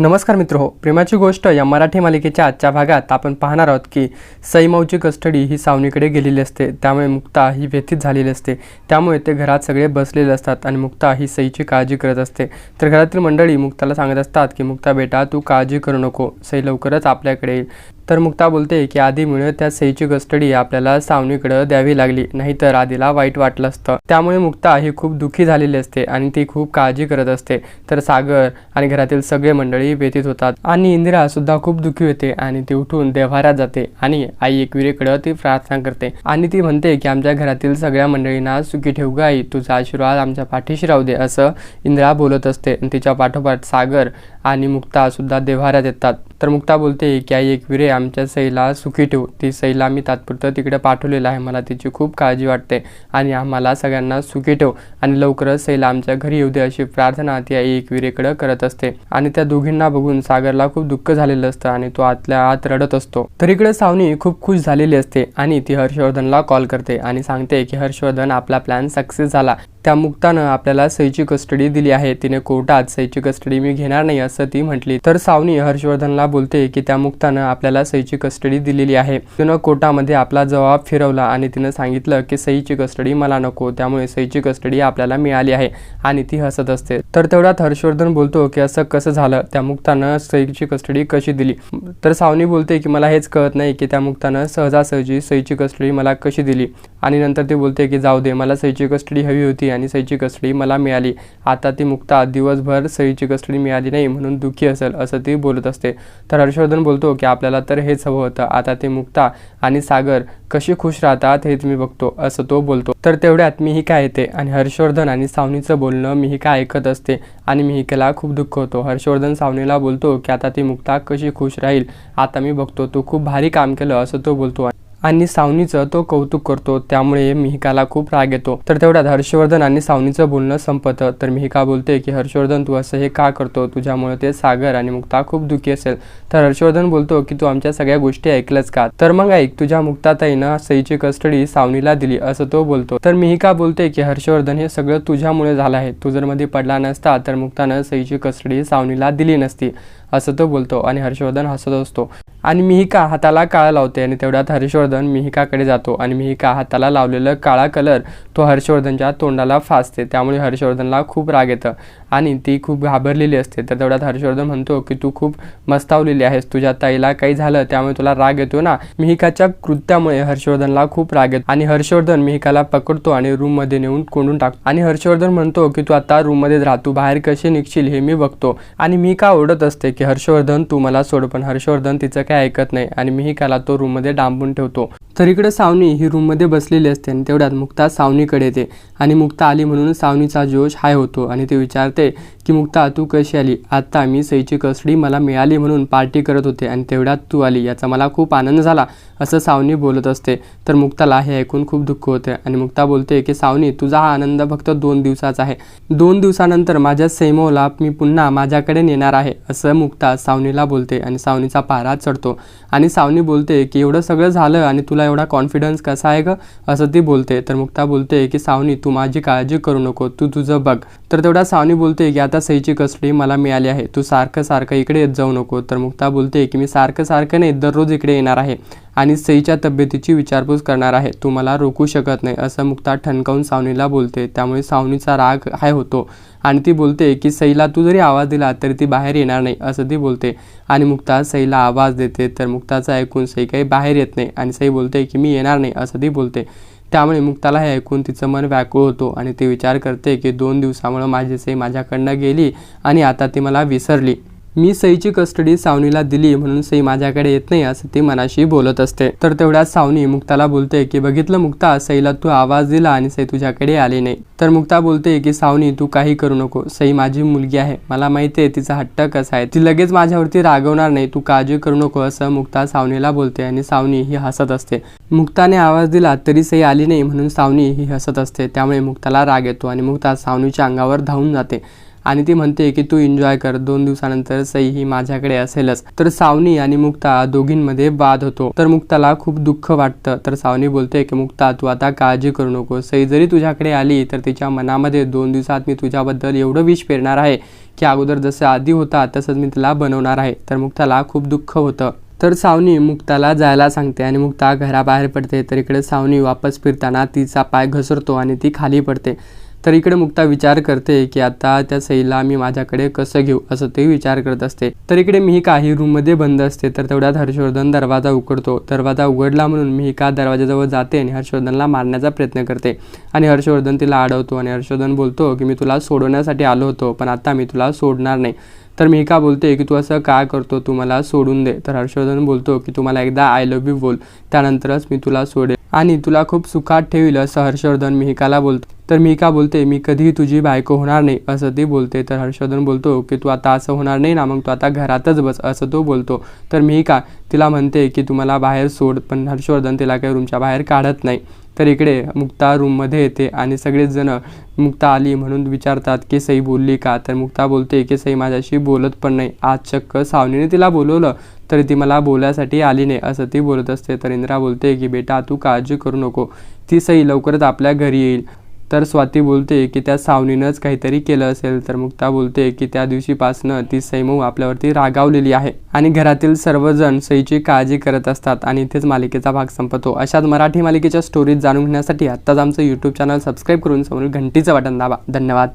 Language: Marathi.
नमस्कार मित्र हो प्रेमाची गोष्ट या मराठी मालिकेच्या आजच्या भागात आपण पाहणार आहोत की सईमाऊची कस्टडी ही सावनीकडे गेलेली असते. त्यामुळे मुक्ता ही व्यथित झालेली असते. त्यामुळे ते घरात सगळे बसलेले असतात आणि मुक्ता ही सईची काळजी करत असते. तर घरातील मंडळी मुक्ताला सांगत असतात की मुक्ता बेटा तू काळजी करू नको. सई लवकरच आपल्याकडे येईल. तर मुक्ता बोलते की आधी मिळत त्या सईची कस्टडी आपल्याला सावनीकडे द्यावी लागली नाहीतर आधीला वाईट वाटलं असतं. त्यामुळे मुक्ता ही खूप दुःखी झालेली असते आणि ती खूप काळजी करत असते. तर सागर आणि घरातील सगळे मंडळी व्यतीत होतात आणि इंदिरा सुद्धा खूप दुःखी होते आणि ती उठून देव्हाऱ्यात जाते आणि आई एकविरेकडे ती प्रार्थना करते. आणि ती म्हणते की आमच्या घरातील सगळ्या मंडळींना सुखी ठेवू ग आई तुझा आशीर्वाद आमच्या पाठीशी राहू दे असं इंदिरा बोलत असते. आणि तिच्या पाठोपाठ सागर आणि मुक्ता सुद्धा देव्हाऱ्यात येतात. तर मुक्ता बोलते की आई एकविरे आमच्या सईला सुखी ठेवू. ती सईला मी तात्पुरतं तिकडे पाठवलेलं आहे. मला तिची खूप काळजी वाटते. आणि आम्हाला सगळ्यांना सुखी ठेव. आणि लवकरच सईला आमच्या घरी येऊ दे अशी प्रार्थना ती आई एकविरेकडे करत असते. आणि त्या दोघींना बघून सागरला खूप दुःख झालेलं असतं आणि तो आतल्या आत रडत असतो. तर इकडे सावनी खूप खुश झालेली असते आणि ती हर्षवर्धनला कॉल करते आणि सांगते की हर्षवर्धन आपला प्लॅन सक्सेस झाला. त्या मुक्तानं आपल्याला सईची कस्टडी दिली आहे. तिने कोर्टात सईची कस्टडी मी घेणार नाही असं ती म्हटली. तर सावनी हर्षवर्धनला बोलते की त्या मुक्तानं आपल्याला सईची कस्टडी दिलेली आहे. तिनं कोर्टामध्ये आपला जबाब फिरवला आणि तिनं सांगितलं की सईची कस्टडी मला नको त्यामुळे सईची कस्टडी आपल्याला मिळाली आहे आणि ती हसत असते. तर तेवढ्यात हर्षवर्धन बोलतो की असं कसं झालं? त्या मुक्तानं सईची कस्टडी कशी दिली? तर सावनी बोलते की मला हेच कळत नाही की त्या मुक्तानं सहजासहजी सईची कस्टडी मला कशी दिली. आणि नंतर ती बोलते की जाऊ दे मला सईची कस्टडी हवी होती आणि सईची कस्टडी मला मिळाली. आता ती मुक्ता दिवसभर सईची कस्टडी मिळाली नाही म्हणून दुःखी असेल असं ती बोलत असते. तर हर्षवर्धन बोलतो की आपल्याला तर हेच हवं होतं. आता ते मुक्ता आणि सागर कशी खुश राहतात हे मी बघतो असं तो बोलतो. तर तेवढ्यात मी ही काय येते? आणि हर्षवर्धन आणि सावनीचं बोलणं मी ही काय ऐकत असते? आणि मी हिकेला खूप दुःख होतो. हर्षवर्धन सावनीला बोलतो की आता ती मुक्ता कशी खुश राहील? आता मी बघतो तू खूप भारी काम केलं असं तो बोलतो. आणि सावनीचं तो कौतुक करतो. त्यामुळे मिहिकाला खूप राग येतो. तर तेवढ्यात हर्षवर्धन आणि सावनीचं बोलणं संपतं. तर मिहिका बोलते की हर्षवर्धन तू असं हे का करतो? तुझ्यामुळे ते सागर आणि मुक्ता खूप दुःखी असेल. तर हर्षवर्धन बोलतो की तू आमच्या सगळ्या गोष्टी ऐकलंच का? तर मग ऐक तुझ्या मुक्ताताईनं सईची कस्टडी सावनीला दिली असं तो बोलतो. तर मिहिका बोलते की हर्षवर्धन हे सगळं तुझ्यामुळे झालं आहे. तू जर मध्ये पडला नसता तर मुक्तानं सईची कस्टडी सावनीला दिली नसती. असं तो बोलतो आणि हर्षवर्धन हसत असतो. आणि मिहिका हाताला काळा लावते आणि तेवढ्यात हर्षवर्धन मिहिकाकडे जातो आणि मिहिका हाताला लावलेलं काळा कलर तो हर्षवर्धनच्या तोंडाला फासते. त्यामुळे हर्षवर्धनला खूप राग येतं. आणि ती खूप घाबरलेली असते. तर तेवढ्यात हर्षवर्धन म्हणतो की तू खूप मस्तावलेली आहेस. तुझ्या ताईला काही झालं त्यामुळे तुला राग येतो ना? मिहिकाच्या कृत्यामुळे हर्षवर्धनला खूप राग येतो. आणि हर्षवर्धन मिहिकाला पकडतो आणि रूममध्ये नेऊन कोंडून टाकतो. आणि हर्षवर्धन म्हणतो की तू आता रूममध्ये राह. राहतो बाहेर कसे निघशील हे मी बघतो. आणि मिहिका ओढत असते की हर्षवर्धन तू मला सोड. पण हर्षवर्धन तिचं काय ऐकत नाही आणि मिहिकाला तो रूममध्ये डांबून ठेवतो. तर इकडे सावनी ही रूममध्ये बसलेली असते आणि तेवढ्यात मुक्ता सावनीकडे येते. आणि मुक्ता आली म्हणून सावनीचा जोश हाय होतो आणि ते विचारते की मुक्ता तू कशी आली? आत्ता मी सईची कसडी मला मिळाली म्हणून पार्टी करत होते आणि तेवढ्यात तू आली. याचा मला खूप आनंद झाला असं सावनी बोलत असते. तर मुक्ताला हे ऐकून खूप दुःख होते आणि मुक्ता बोलते की सावनी तुझा हा आनंद फक्त दोन दिवसाचा आहे. दोन दिवसानंतर माझ्या सैमोला मी पुन्हा माझ्याकडे नेणार आहे असं मुक्ता सावनीला बोलते आणि सावनीचा पारा चढतो. आणि सावनी बोलते की एवढं सगळं झालं आणि तुला एवढा कॉन्फिडन्स कसा आहे ग? असं ती बोलते. तर मुक्ता बोलते की सावनी तू माझी काळजी करू नको. तू तुझं बघ. तर तेवढा सावनी बोलते की आता सईची कस्टडी मला मिळाली आहे. तू सारखं सारखं इकडे येत जाऊ नको. तर मुक्ता बोलते की मी सारखं सारखं नाही दररोज इकडे येणार आहे. आणि सईच्या तब्येतीची विचारपूस करणार आहे. तू मला रोखू शकत नाही असं मुक्ता ठणकावून सावनीला बोलते. त्यामुळे सावनीचा राग हाय होतो आणि ती बोलते की सईला तू जरी आवाज दिला तरी ती बाहेर येणार नाही असं ती बोलते. आणि मुक्ता सईला आवाज देते तर मुक्ताचं ऐकून सई काही बाहेर येत नाही आणि सई बोलते की मी येणार नाही असं ती बोलते. त्यामुळे मुक्ताला हे ऐकून तिचं मन व्याकुळ होतो आणि ती विचार करते की दोन दिवसामुळं माझी सई माझ्याकडनं गेली आणि आता ती मला विसरली. मी सईची कस्टडी सावनीला दिली म्हणून सई माझ्याकडे येत नाही असं ती मनाशी बोलत असते. तर तेवढ्यात सावनी मुक्ताला बोलते की बघितलं मुक्ता सईला तू आवाज दिला आणि सई तुझ्याकडे आली नाही. तर मुक्ता बोलते की सावनी तू काही करू नको. सई माझी मुलगी आहे. मला माहिती आहे तिचा हट्ट कसा आहे. ती लगेच माझ्यावरती रागवणार नाही. तू काळजी करू नको असं मुक्ता सावनीला बोलते आणि सावनी ही हसत असते. मुक्ताने आवाज दिला तरी सई आली नाही म्हणून सावनी ही हसत असते. त्यामुळे मुक्ताला राग येतो आणि मुक्ता सावनीच्या अंगावर धावून जाते. आणि ती म्हणते की तू एन्जॉय कर. दोन दिवसानंतर सई ही माझ्याकडे असेलच. तर सावनी आणि मुक्ता दोघींमध्ये वाद होतो. तर मुक्ताला खूप दुःख वाटतं. तर सावनी बोलते की मुक्ता तू आता काळजी करू नको. सई जरी तुझ्याकडे आली तर तिच्या मनामध्ये दोन दिवसात मी तुझ्याबद्दल एवढं विष पेरणार आहे की अगोदर जसं आधी होता तसंच मी तिला बनवणार आहे. तर मुक्ताला खूप दुःख होतं. तर सावनी मुक्ताला जायला सांगते आणि मुक्ता घराबाहेर पडते. तर इकडे सावनी वापस फिरताना तिचा पाय घसरतो आणि ती खाली पडते. तर इकडे मुक्ता विचार करते की आता त्या सईला मी माझ्याकडे कसं घेऊ असं ते विचार करत असते. तर इकडे मिहिका ही रूममध्ये बंद असते. तर तेवढ्यात हर्षवर्धन दरवाजा उघडतो. दरवाजा उघडला म्हणून मिहिका दरवाजाजवळ जाते आणि हर्षवर्धनला मारण्याचा प्रयत्न करते. आणि हर्षवर्धन तिला अडवतो आणि हर्षवर्धन बोलतो की मी तुला सोडवण्यासाठी आलो होतो पण आता मी तुला सोडणार नाही. तर मिहिका बोलते की तू असं काय करतो? तू मला सोडून दे. तर हर्षवर्धन बोलतो की तू मला एकदा आय लव्ह यू बोल. त्यानंतरच मी तुला सोडेल आणि तुला खूप सुखात ठेवील असं हर्षवर्धन मिहिकाला बोलतो. तर मी का बोलते? मी कधीही तुझी बायको होणार नाही असं ती बोलते. तर हर्षवर्धन बोलतो की तू आता असं होणार नाही ना मग तू आता घरातच बस असं तो बोलतो. तर मी का? तिला म्हणते की तू मला बाहेर सोड पण हर्षवर्धन तिला काही रूमच्या बाहेर काढत नाही. तर इकडे मुक्ता रूममध्ये येते आणि सगळेचजण मुक्ता आली म्हणून विचारतात की सई बोलली का? तर मुक्ता बोलते की सई माझ्याशी बोलत पण नाही. आज चक्क सावनीने तिला बोलवलं तरी ती मला बोलायसाठी आली नाही असं ती बोलत असते. तर इंद्रा बोलते की बेटा तू काळजी करू नको. ती सई लवकरच आपल्या घरी येईल. तर स्वाती बोलते की त्या सावनीनंच काहीतरी केलं असेल तर मुक्ता बोलते की त्या दिवशीपासनं ती सैमू आपल्यावरती रागावलेली आहे. आणि घरातील सर्वजण सईची काळजी करत असतात आणि इथेच मालिकेचा भाग संपतो. अशाच मराठी मालिकेच्या स्टोरीज जाणून घेण्यासाठी आत्ताच आमचं यूट्यूब चॅनल सबस्क्राईब करून समोर घंटीचं बटन दाबा. धन्यवाद.